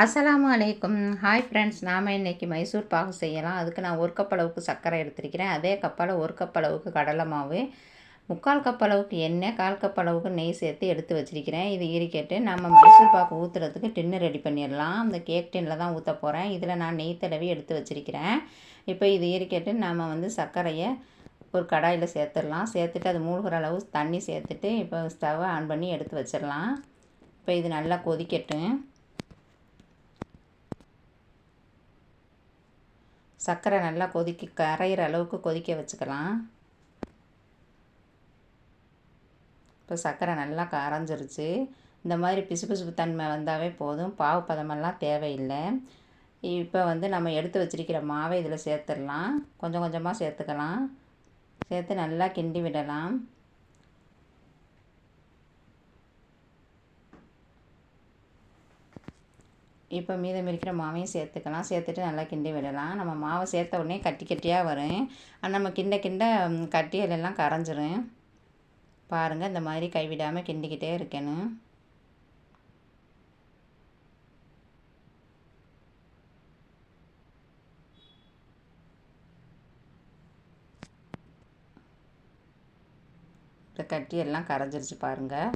அஸ்ஸலாமு அலைக்கும். Hi friends நாம் இன்றைக்கி மைசூர் பாகு செய்யலாம். அதுக்கு நான் ஒரு கப் அளவுக்கு சர்க்கரை எடுத்திருக்கிறேன். அதே கப்பால் ஒரு கப் அளவுக்கு கடலை மாவு முக்கால் கப் அளவுக்கு எண்ணெய் கால் கப் அளவுக்கு நெய் சேர்த்து எடுத்து வச்சிருக்கிறேன். இது இருக்கட்டு நம்ம மைசூர் பாக்கு ஊற்றுறதுக்கு டின்னு ரெடி பண்ணிடலாம். அந்த கேக் டின்னில் தான் ஊற்ற போகிறேன் இதில் நான் நெய் தடவி எடுத்து வச்சிருக்கிறேன். இப்போ இது இருக்கட்டு நம்ம வந்து சர்க்கரையை ஒரு கடாயில் சேர்த்துடலாம். சேர்த்துட்டு அது மூழ்கிற அளவு தண்ணி சேர்த்துட்டு இப்போ ஸ்டவ்வை ஆன் பண்ணி எடுத்து வச்சிடலாம். இப்போ இது நல்லா கொதிக்கட்டும். சர்க்கரை நல்லா கொதிக்க கரையிற அளவுக்கு கொதிக்க வச்சுக்கலாம். இப்போ சர்க்கரை நல்லா கரைஞ்சிருச்சு. இந்த மாதிரி பிசு பிசுப்பு தன்மை வந்தாவே போதும். பாவு பதமெல்லாம் தேவையில்லை. இப்போ வந்து நம்ம எடுத்து வச்சிருக்கிற மாவை இதில் சேர்த்துடலாம். கொஞ்சம் கொஞ்சமாக சேர்த்துக்கலாம். சேர்த்து நல்லா கிண்டி விடலாம். இப்போ மீதம் இருக்கிற மாவையும் சேர்த்துக்கலாம். சேர்த்துட்டு நல்லா கிண்டி விடலாம். நம்ம மாவை சேர்த்த உடனே கட்டி கட்டியாக வரும். நம்ம கிண்ட கிண்ட கட்டியலெல்லாம் கரைஞ்சிரும். பாருங்கள் இந்த மாதிரி கைவிடாமல் கிண்டிக்கிட்டே இருக்கணும் இந்த கட்டியெல்லாம் கரைஞ்சிருச்சு பாருங்கள்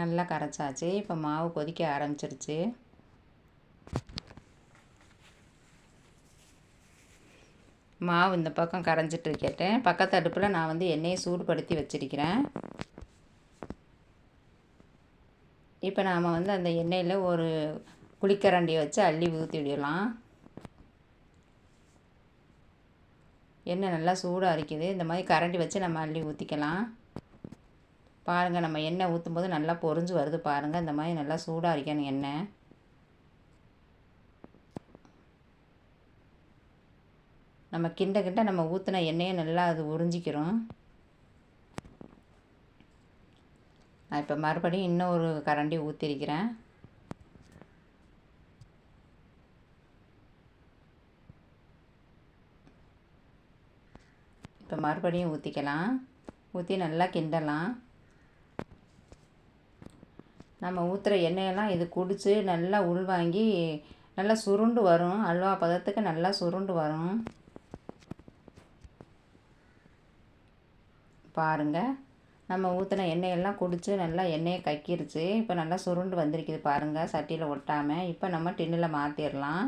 நல்லா கரைச்சாச்சு. இப்போ மாவு கொதிக்க ஆரம்பிச்சிருச்சு. மாவு இந்த பக்கம் கரைஞ்சிட்டு இருக்கேன் பக்கத்து அடுப்பில் நான் வந்து எண்ணெயை சூடுபடுத்தி வச்சிருக்கிறேன். இப்போ நாம் வந்து அந்த எண்ணெயில் ஒரு குளிக்கரண்டியை வச்சு அள்ளி ஊற்றி விடலாம். எண்ணெய் நல்லா சூடாக அரிக்குது. இந்த மாதிரி கரண்டி வச்சு நம்ம அள்ளி ஊற்றிக்கலாம் பாருங்கள் நம்ம எண்ணெய் ஊற்றும் போது நல்லா பொறிஞ்சு வருது பாருங்கள் இந்த மாதிரி நல்லா சூடாக இருக்கணும் எண்ணெய். நம்ம கிண்ட கிண்ட நம்ம ஊற்றின எண்ணெயை நல்லா அது உறிஞ்சிக்கிறோம். நான் இப்போ மறுபடியும் இன்னும் ஒரு கரண்டி ஊற்றிருக்கிறேன் இப்போ மறுபடியும் ஊற்றிக்கலாம் ஊற்றி நல்லா கிண்டலாம். நம்ம ஊற்றுற எண்ணெயெல்லாம் இது குடித்து நல்லா உள்வாங்கி நல்லா சுருண்டு வரும். அல்வா பதத்துக்கு நல்லா சுருண்டு வரும். பாருங்கள் நம்ம ஊற்றின எண்ணெயெல்லாம் குடித்து நல்லா எண்ணெயை கக்கிருச்சு. இப்போ நல்லா சுருண்டு வந்திருக்குது பாருங்கள் சட்டியில் ஒட்டாமல் இப்போ நம்ம டின்னில் மாற்றிடலாம்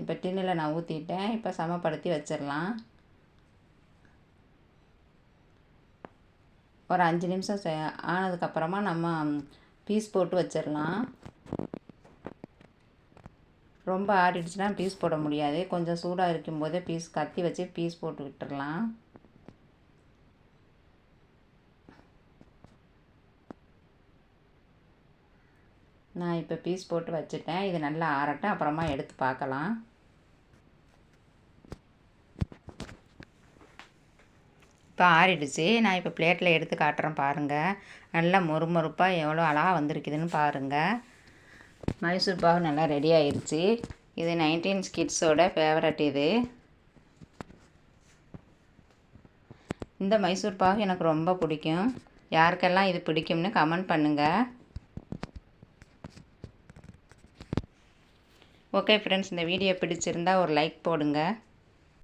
இப்போ டின்னில் நான் ஊற்றிட்டேன் இப்போ சமப்படுத்தி வச்சிடலாம் ஒரு அஞ்சு நிமிஷம் செ ஆனதுக்கப்புறமா நம்ம பீஸ் போட்டு வச்சிடலாம். ரொம்ப ஆறிடுச்சுன்னா பீஸ் போட முடியாது. கொஞ்சம் சூடாக இருக்கும்போதே பீஸ் கத்தி வச்சு பீஸ் போட்டு விட்டுடலாம். நான் இப்போ பீஸ் போட்டு வச்சுட்டேன். இது நல்லா ஆறட்டும். அப்புறமா எடுத்து பார்க்கலாம். இப்போ ஆறிடுச்சு நான் இப்போ பிளேட்டில் எடுத்து காட்டுறேன் பாருங்கள் நல்லா மொறுமொறுப்பாக எவ்வளோ அழகாக வந்திருக்குதுன்னு பாருங்கள் மைசூர் பாகு நல்லா ரெடி ஆயிடுச்சு இது நைன்டீன் ஸ்கிட்ஸோட ஃபேவரட் இது. இந்த மைசூர் பாகு எனக்கு ரொம்ப பிடிக்கும். யாருக்கெல்லாம் இது பிடிக்கும்னு கமெண்ட் பண்ணுங்கள் ஓகே ஃப்ரெண்ட்ஸ் இந்த வீடியோ பிடிச்சிருந்தா ஒரு லைக் போடுங்க.